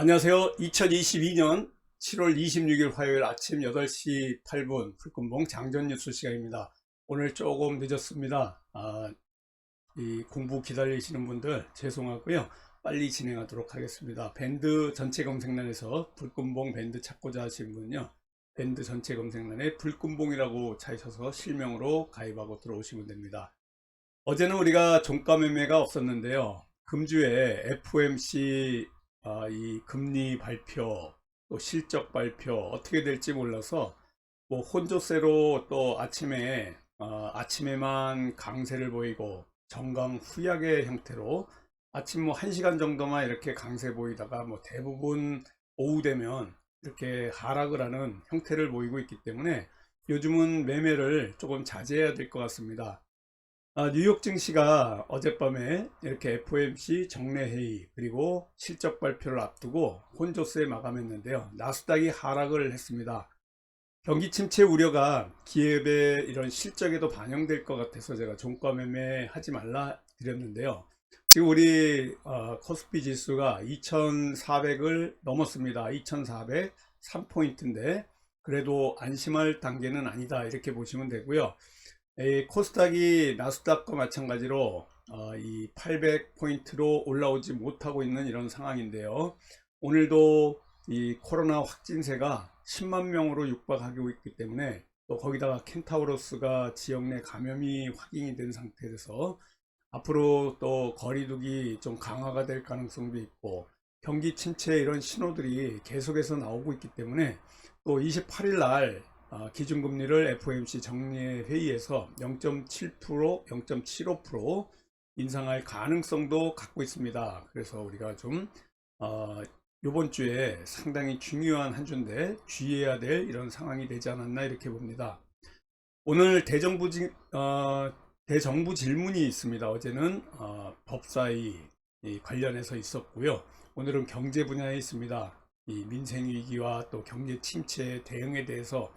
안녕하세요. 2022년 7월 26일 화요일 아침 8시 8분 풀금봉 장전 뉴스 시간입니다. 오늘 조금 늦었습니다. 아, 이 공부 기다리시는 분들 죄송하고요. 빨리 진행하도록 하겠습니다. 밴드 전체 검색란에서 불금봉 밴드 찾고자 하신 분은요. 밴드 전체 검색란에 불금봉이라고 찾으셔서 실명으로 가입하고 들어오시면 됩니다. 어제는 우리가 종가 매매가 없었는데요. 금주에 FOMC 아, 이 금리 발표, 또 실적 발표 어떻게 될지 몰라서 뭐 혼조세로 또 아침에 어, 아침에만 강세를 보이고 정강 후약의 형태로 아침 뭐 1시간 정도만 이렇게 강세 보이다가 뭐 대부분 오후 되면 이렇게 하락을 하는 형태를 보이고 있기 때문에 요즘은 매매를 조금 자제해야 될 것 같습니다. 아, 뉴욕 증시가 어젯밤에 이렇게 FOMC 정례회의 그리고 실적 발표를 앞두고 혼조세에 마감했는데요. 나스닥이 하락을 했습니다. 경기 침체 우려가 기업의 이런 실적에도 반영될 것 같아서 제가 종가 매매 하지 말라 드렸는데요. 지금 우리 어, 코스피 지수가 2400을 넘었습니다. 2403포인트인데 그래도 안심할 단계는 아니다 이렇게 보시면 되고요. 이 코스닥이 나스닥과 마찬가지로 어, 이 800포인트로 올라오지 못하고 있는 이런 상황인데요. 오늘도 이 코로나 확진세가 10만 명으로 육박하고 있기 때문에 또 거기다가 켄타우로스가 지역 내 감염이 확인이 된 상태에서 앞으로 또 거리두기 좀 강화가 될 가능성도 있고 경기 침체 이런 신호들이 계속해서 나오고 있기 때문에 또 28일 날 아, 기준금리를 FOMC 정례 회의에서 0.7%, 0.75% 인상할 가능성도 갖고 있습니다. 그래서 우리가 좀 어, 이번 주에 상당히 중요한 한 주인데 주의해야 될 이런 상황이 되지 않았나 이렇게 봅니다. 오늘 대정부 지- 어, 대정부 질문이 있습니다. 어제는 어, 법사위 이 관련해서 있었고요. 오늘은 경제 분야에 있습니다. 이 민생 위기와 또 경제 침체 대응에 대해서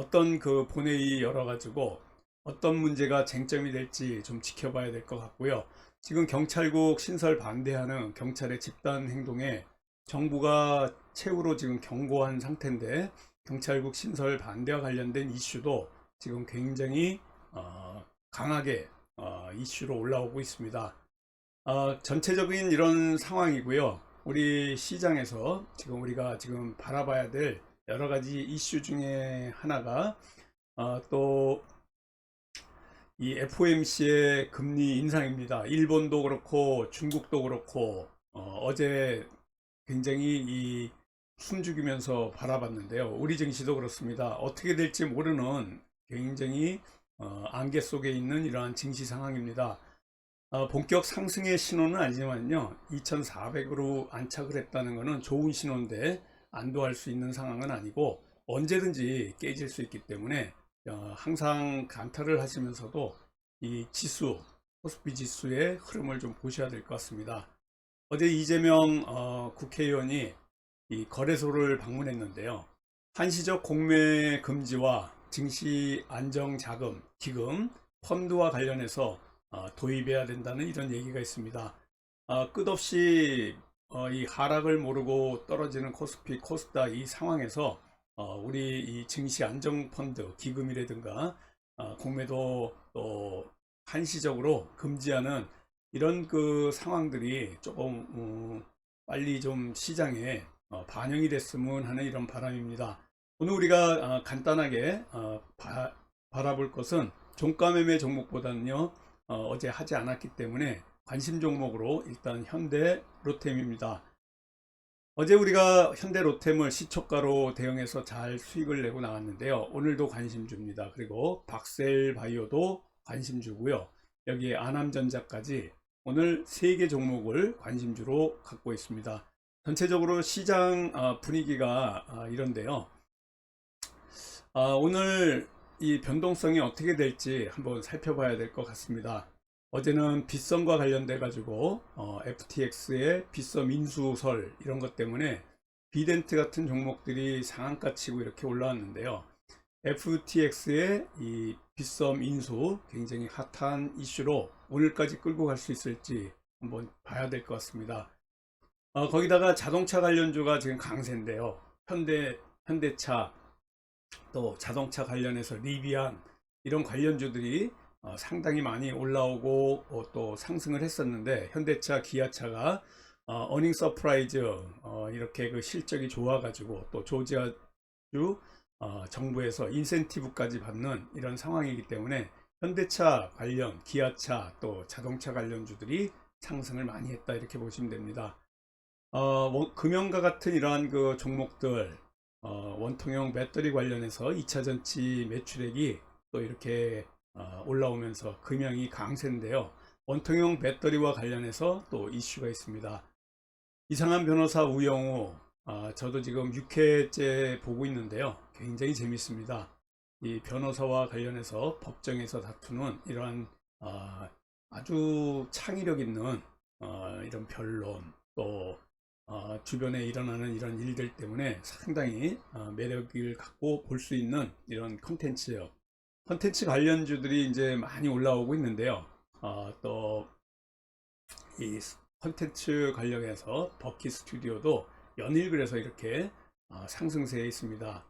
어떤 그 본회의 열어가지고 어떤 문제가 쟁점이 될지 좀 지켜봐야 될 것 같고요. 지금 경찰국 신설 반대하는 경찰의 집단 행동에 정부가 최후로 지금 경고한 상태인데 경찰국 신설 반대와 관련된 이슈도 지금 굉장히 어, 강하게 어, 이슈로 올라오고 있습니다. 어, 전체적인 이런 상황이고요. 우리 시장에서 지금 우리가 지금 바라봐야 될 여러 가지 이슈 중에 하나가 어, 또 이 FOMC의 금리 인상입니다. 일본도 그렇고 중국도 그렇고 어, 제 굉장히 이 숨죽이면서 바라봤는데요. 우리 증시도 그렇습니다. 어떻게 될지 모르는 굉장히 어, 안개 속에 있는 이러한 증시 상황입니다. 어, 본격 상승의 신호는 아니지만요. 2400으로 안착을 했다는 것은 좋은 신호인데 안도할 수 있는 상황은 아니고 언제든지 깨질 수 있기 때문에 어, 항상 감탄을 하시면서도 이 지수, 코스피 지수의 흐름을 좀 보셔야 될 것 같습니다. 어제 이재명 어, 국회의원이 이 거래소를 방문했는데요. 한시적 공매 금지와 증시 안정 자금, 기금, 펀드와 관련해서 어, 도입해야 된다는 이런 얘기가 있습니다. 어, 끝없이 어, 이 하락을 모르고 떨어지는 코스피, 코스닥 이 상황에서 어, 우리 이 증시 안정 펀드 기금이라든가 어, 공매도 또 한시적으로 금지하는 이런 그 상황들이 조금 음, 빨리 좀 시장에 어, 반영이 됐으면 하는 이런 바람입니다. 오늘 우리가 어, 간단하게 어, 바, 바라볼 것은 종가 매매 종목보다는요 어, 제 하지 않았기 때문에 관심 종목으로 일단 현대 로템입니다. 어제 우리가 현대 로템을 시초가로 대응해서 잘 수익을 내고 나왔는데요. 오늘도 관심 줍니다. 그리고 박셀 바이오도 관심 주고요. 여기에 아남전자까지 오늘 세개 종목을 관심주로 갖고 있습니다. 전체적으로 시장 어, 분위기가 어, 이런데요. 아, 오늘 이 변동성이 어떻게 될지 한번 살펴봐야 될 것 같습니다. 어제는 빗썸과 관련돼 가지고 어, FTX의 빗썸 인수설 이런 것 때문에 비덴트 같은 종목들이 상한가 치고 이렇게 올라왔는데요. FTX의 이 빗썸 인수 굉장히 핫한 이슈로 오늘까지 끌고 갈 수 있을지 한번 봐야 될 것 같습니다. 어, 거기다가 자동차 관련주가 지금 강세인데요. 현대, 현대차, 또 자동차 관련해서 리비안, 이런 관련주들이 어, 상당히 많이 올라오고 어, 또 상승을 했었는데, 현대차, 기아차가 어, 어닝 서프라이즈, 어, 이렇게 그 실적이 좋아가지고 또 조지아주 어, 정부에서 인센티브까지 받는 이런 상황이기 때문에 현대차 관련, 기아차, 또 자동차 관련주들이 상승을 많이 했다 이렇게 보시면 됩니다. 어, 뭐, 금연과 같은 이러한 그 종목들, 어, 원통형 배터리 관련해서 2차 전지 매출액이 또 이렇게 어, 올라오면서 금형이 강세인데요. 원통형 배터리와 관련해서 또 이슈가 있습니다. 이상한 변호사 우영우, 아, 저도 지금 6회째 보고 있는데요. 굉장히 재밌습니다. 이 변호사와 관련해서 법정에서 다투는 이러한 아, 아주 창의력 있는 어, 이런 변론 또 어, 주변에 일어나는 이런 일들 때문에 상당히 어, 매력을 갖고 볼 수 있는 이런 컨텐츠예요. 컨텐츠 관련주들이 이제 많이 올라오고 있는데요. 어, 또이 컨텐츠 관련해서 버키 스튜디오도 연일 그래서 이렇게 어, 상승세에 있습니다.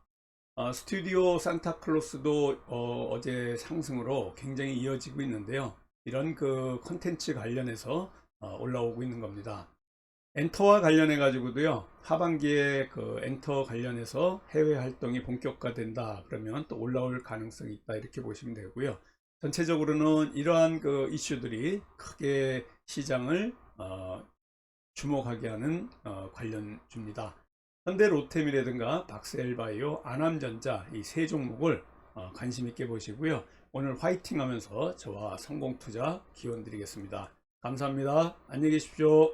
어, 스튜디오 산타클로스도 어, 제 상승으로 굉장히 이어지고 있는데요. 이런 그 컨텐츠 관련해서 어, 올라오고 있는 겁니다. 엔터와 관련해 가지고도요 하반기에 그 엔터 관련해서 해외 활동이 본격화된다 그러면 또 올라올 가능성이 있다 이렇게 보시면 되고요. 전체적으로는 이러한 그 이슈들이 크게 시장을 어, 주목하게 하는 어, 관련주입니다. 현대 로템이라든가 박스엘바이오 아남전자 이 세 종목을 어, 관심 있게 보시고요. 오늘 화이팅 하면서 저와 성공투자 기원 드리겠습니다. 감사합니다. 안녕히 계십시오